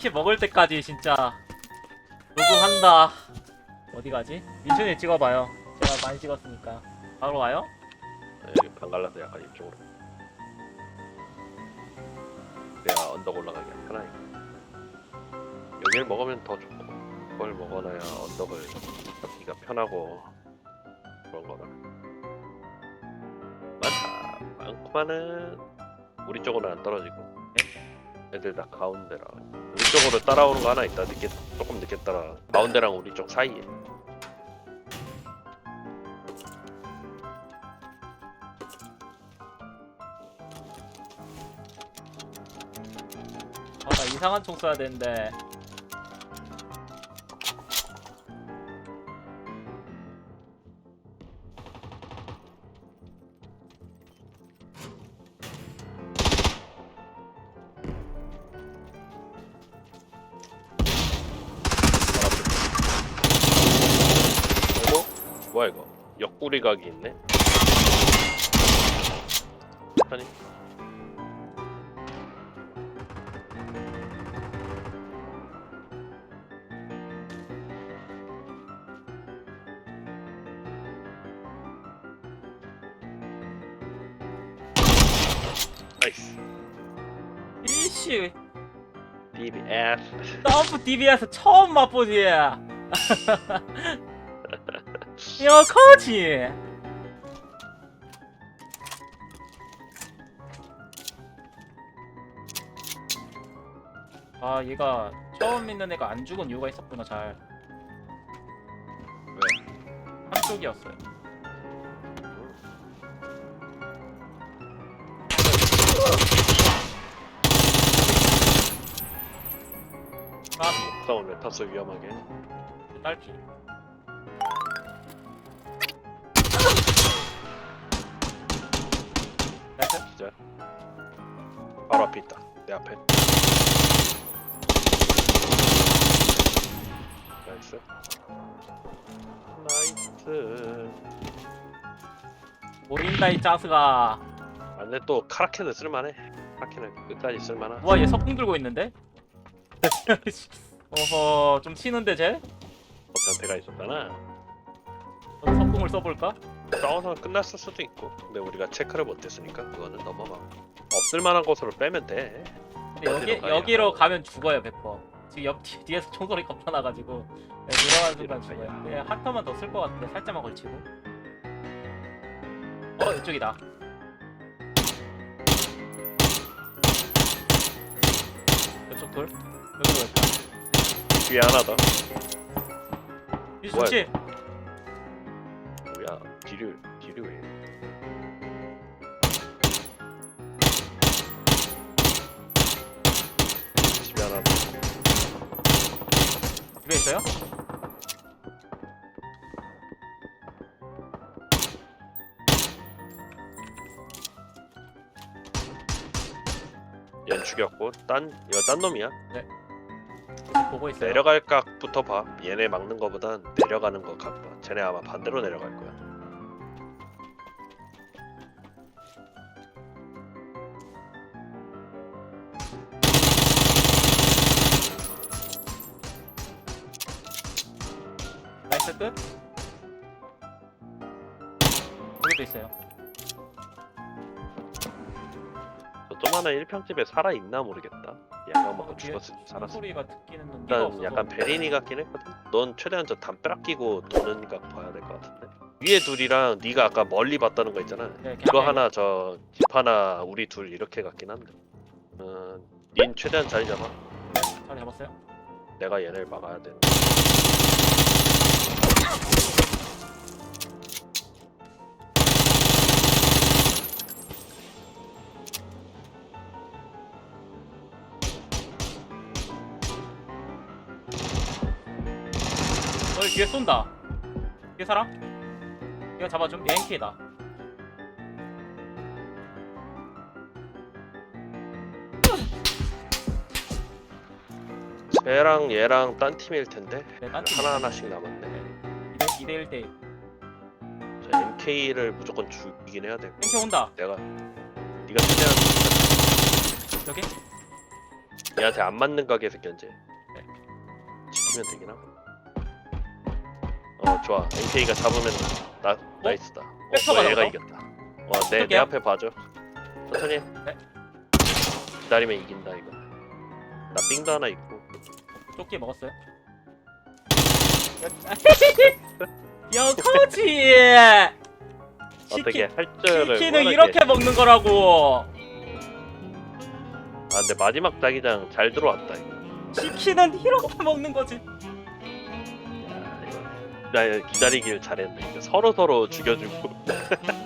치킨 먹을 때까지 진짜 녹음한다. 어디 가지? 민준이 찍어봐요. 제가 많이 찍었으니까. 바로 와요? 여기 방 갈라서 약간 이쪽으로 내가 언덕 올라가기 편하게 여기를 먹으면 더 좋고 그걸 먹어놔야 언덕을 잡기가 편하고 그런 거라 많다 많구만은 우리 쪽으로는 안 떨어지고 애들 다 가운데라 쪽으로 따라오는 거 하나 있다. 늦게 조금 늦게 따라. 가운데랑 우리 쪽 사이에. 아, 나 이상한 총 써야 되는데. 뭐야 이거? 옆구리 각이 있네? 아니 나이스 이씨, BBS 점프 DBS 처음 맛보지. 야, 커지. 아, 얘가 처음 믿는 애가 안 죽은 이유가 있었구나, 잘. 왜? 한쪽이었어요. 까비, 싸움 왜 탔어 위험하게 딸피. 바로 앞에 있다 내 앞에 나이스 나이스 보인다, 이 짜스가. 아 근데 또 카라켄은 쓸만해 카라켄은 끝까지 쓸만한 우와, 얘 석궁 들고 있는데? 어허, 좀 튀는데, 쟤? 어, 변태가 있었잖아 저도 석궁을 써볼까? 싸워서 끝났을 수도 있고. 근데 우리가 체크를 못했으니까 그거는 넘어가 없을 만한 곳으로 빼면 돼. 근데 여기, 어디로 가야? 여기로 가면 죽어요 100% 지금 옆 뒤, 뒤에서 총소리 겁나 나가지고. 네, 들어가는 순간 죽어요. 그냥 한 턴만 더 쓸 것 같은데. 살짝만 걸치고. 어 이쪽이다. 이쪽 돌? 여기로 갈까? 뒤에 하나 더. 뭐 뒤를 뒤를 왜 집에 하나 더. 집에 있어요? 얘는 죽였고 딴 이거 딴 놈이야 보고 있어요. 내려갈 각부터 봐. 얘네 막는 거보단 내려가는 거각 봐 쟤네 아마 반대로 내려갈 거야. 나이스 끝. 여기도 있어요 조만한 1평집에 살아있나 모르겠다 막 어, 뒤에 죽었을지 살았을 소리가 듣기는 눈기가 일단 약간 베린이 같긴 했거든. 넌 최대한 저 담벼락 끼고 도는 각 봐야 될 것 같은데. 위에 둘이랑 네가 아까 멀리 봤다는 거 있잖아. 네, 이거 하나 저 집 하나 우리 둘 이렇게 같긴 한데. 어, 닌 최대한 자리 잡아. 잘 잡았어요? 내가 얘를 막아야 돼. 뒤에 쏜다. 뒤에 사람? 이거 잡아줌. 얘 NK다. 쟤랑 얘랑 딴 팀일 텐데. 네, 딴 팀. 하나 하나씩 남았네. 2대 1대 1. 저 MK를 무조건 죽이긴 해야 돼. NK 온다. 내가 네가 최대한 여기? 얘한테 안 맞는 가게에서 견제. 네. 지키면 되긴 하고. 어 좋아. NK가 잡으면 나 나이스다. 어, 뭐야, 얘가? 이겼다. 와내 내 어떡해요? 앞에 봐줘. 천천히. 해. 네. 기다리면 이긴다 이거. 나 삥도 하나 있고. 조끼 먹었어요? 야 커지 어떻게 할 줄을 치킨은 모르게. 이렇게 먹는 거라고 아 근데 마지막 자기장 잘 들어왔다 이거. 치킨은 이렇게 먹는 거지 나 기다리길 잘했네. 서로 서로 죽여주고